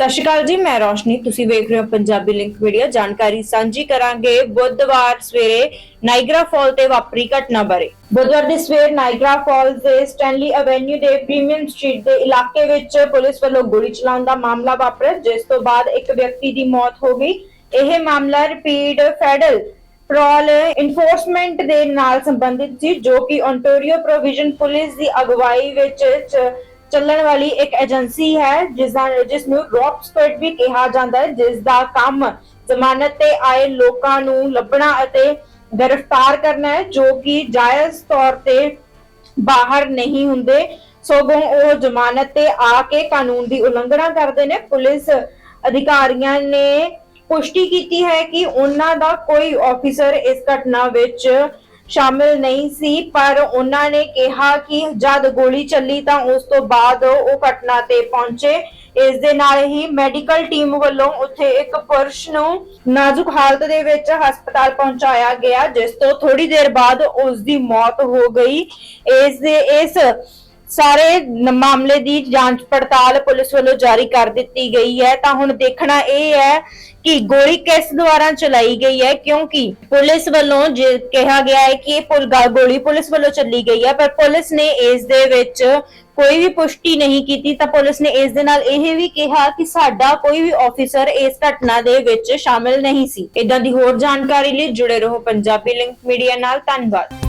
ਸਤਿ ਸ਼੍ਰੀ ਅਕਾਲ ਜੀ, ਮੈਂ ਰੋਸ਼ਨੀ। ਤੁਸੀਂ ਵੇਖ ਰਹੇ ਹੋ ਪੰਜਾਬੀ ਲਿੰਕ ਵੀਡੀਓ ਜਾਣਕਾਰੀ ਸਾਂਝੀ ਕਰਾਂਗੇ ਬੁੱਧਵਾਰ ਸਵੇਰੇ ਨਾਈਗਰਾ ਫਾਲ ਤੇ ਵਾਪਰੀ ਘਟਨਾ ਬਾਰੇ। ਬੁੱਧਵਾਰ ਦੀ ਸਵੇਰ ਨਾਈਗਰਾ ਫਾਲ ਦੇ ਸਟੈਨਲੀ ਐਵੇਨਿਊ ਦੇ ਪ੍ਰੀਮੀਅਮ ਸਟਰੀਟ ਦੇ ਇਲਾਕੇ ਵਿੱਚ ਪੁਲਿਸ ਵੱਲੋਂ ਗੋਲੀ ਚਲਾਉਣ ਦਾ ਮਾਮਲਾ ਵਾਪਰਿਆ, ਜਿਸ ਤੋਂ ਬਾਅਦ ਇੱਕ ਵਿਅਕਤੀ ਦੀ ਮੌਤ ਹੋ ਗਈ। ਇਹ ਮਾਮਲਾ ਰਿਪੀਟ ਫੈਡਰਲ ਪ੍ਰੋਲ ਇਨਫੋਰਸਮੈਂਟ ਦੇ ਨਾਲ ਸੰਬੰਧਿਤ ਸੀ, ਜੋ ਕਿ ontario ਪ੍ਰੋਵੀਜ਼ਨ ਪੁਲਿਸ ਦੀ ਅਗਵਾਈ ਵਿੱਚ ਚੱਲਣ ਵਾਲੀ ਇੱਕ ਏਜੰਸੀ ਹੈ ਜਿਸ ਦਾ ਜਿਸ ਨੂੰ ਰੌਕ ਵੀ ਕਿਹਾ ਜਾਂਦਾ ਹੈ ਜਿਸ ਦਾ ਕੰਮ ਜ਼ਮਾਨਤ ਤੇ ਆਏ ਲੋਕਾਂ ਨੂੰ ਲੱਭਣਾ ਅਤੇ ਗ੍ਰਿਫਤਾਰ ਕਰਨਾ ਹੈ, ਜੋ ਕਿ ਜਾਇਜ਼ ਤੌਰ ਤੇ ਬਾਹਰ ਨਹੀਂ ਹੁੰਦੇ। ਸਗੋਂ ਉਹ ਜ਼ਮਾਨਤ ਤੇ ਆ ਕੇ ਕਾਨੂੰਨ ਦੀ ਉਲੰਘਣਾ ਕਰਦੇ ਨੇ। ਪੁਲਿਸ ਅਧਿਕਾਰੀਆਂ ਨੇ ਪੁਸ਼ਟੀ ਕੀਤੀ ਹੈ ਕਿ ਉਹਨਾਂ ਦਾ ਕੋਈ ਆਫੀਸਰ ਇਸ ਘਟਨਾ ਵਿੱਚ ਸ਼ਾਮਿਲ ਨਹੀਂ ਸੀ, ਪਰ ਉਹਨਾਂ ਨੇ ਕਿਹਾ ਕਿ ਜਦ ਗੋਲੀ ਚੱਲੀ ਤਾਂ ਉਸ ਤੋਂ ਬਾਅਦ ਉਹ ਘਟਨਾ ਤੇ ਪਹੁੰਚੇ। ਇਸ ਦੇ ਨਾਲ ਹੀ ਮੈਡੀਕਲ ਟੀਮ ਵੱਲੋਂ ਉੱਥੇ ਇੱਕ ਪੁਰਸ਼ ਨੂੰ ਨਾਜ਼ੁਕ ਹਾਲਤ ਦੇ ਵਿੱਚ ਹਸਪਤਾਲ ਪਹੁੰਚਾਇਆ ਗਿਆ, ਜਿਸ ਤੋਂ ਥੋੜੀ ਦੇਰ ਬਾਅਦ ਉਸ ਦੀ ਮੌਤ ਹੋ ਗਈ। ਇਸ ਦੇ, ਇਸ ਸਾਰੇ ਮਾਮਲੇ ਦੀ ਜਾਂਚ ਪੜਤਾਲ ਪੁਲਿਸ ਵੱਲੋਂ ਜਾਰੀ ਕਰ ਦਿੱਤੀ ਗਈ ਹੈ। ਤਾਂ ਹੁਣ ਦੇਖਣਾ ਇਹ ਹੈ ਕਿ ਗੋਲੀ ਕਿਸ ਦੁਆਰਾ ਚਲਾਈ ਗਈ ਹੈ, ਕਿਉਂਕਿ ਪੁਲਿਸ ਵੱਲੋਂ ਜੇ ਕਿਹਾ ਗਿਆ ਹੈ ਕਿ ਇਹ ਗੋਲੀ ਪੁਲਿਸ ਵੱਲੋਂ ਚੱਲੀ ਗਈ ਹੈ, ਪਰ ਪੁਲਿਸ ਨੇ ਇਸ ਦੇ ਵਿੱਚ ਕੋਈ ਵੀ ਪੁਸ਼ਟੀ ਨਹੀਂ ਕੀਤੀ। ਤਾਂ ਪੁਲਿਸ ਨੇ ਇਸ ਦੇ ਨਾਲ ਇਹ ਵੀ ਕਿਹਾ ਕਿ ਸਾਡਾ ਕੋਈ ਵੀ ਆਫੀਸਰ ਇਸ ਘਟਨਾ ਦੇ ਵਿੱਚ ਸ਼ਾਮਿਲ ਨਹੀਂ ਸੀ। ਇਦਾਂ ਦੀ ਹੋਰ ਜਾਣਕਾਰੀ ਲਈ ਜੁੜੇ ਰਹੋ ਪੰਜਾਬੀ ਲਿੰਕ ਮੀਡੀਆ ਨਾਲ। ਧੰਨਵਾਦ।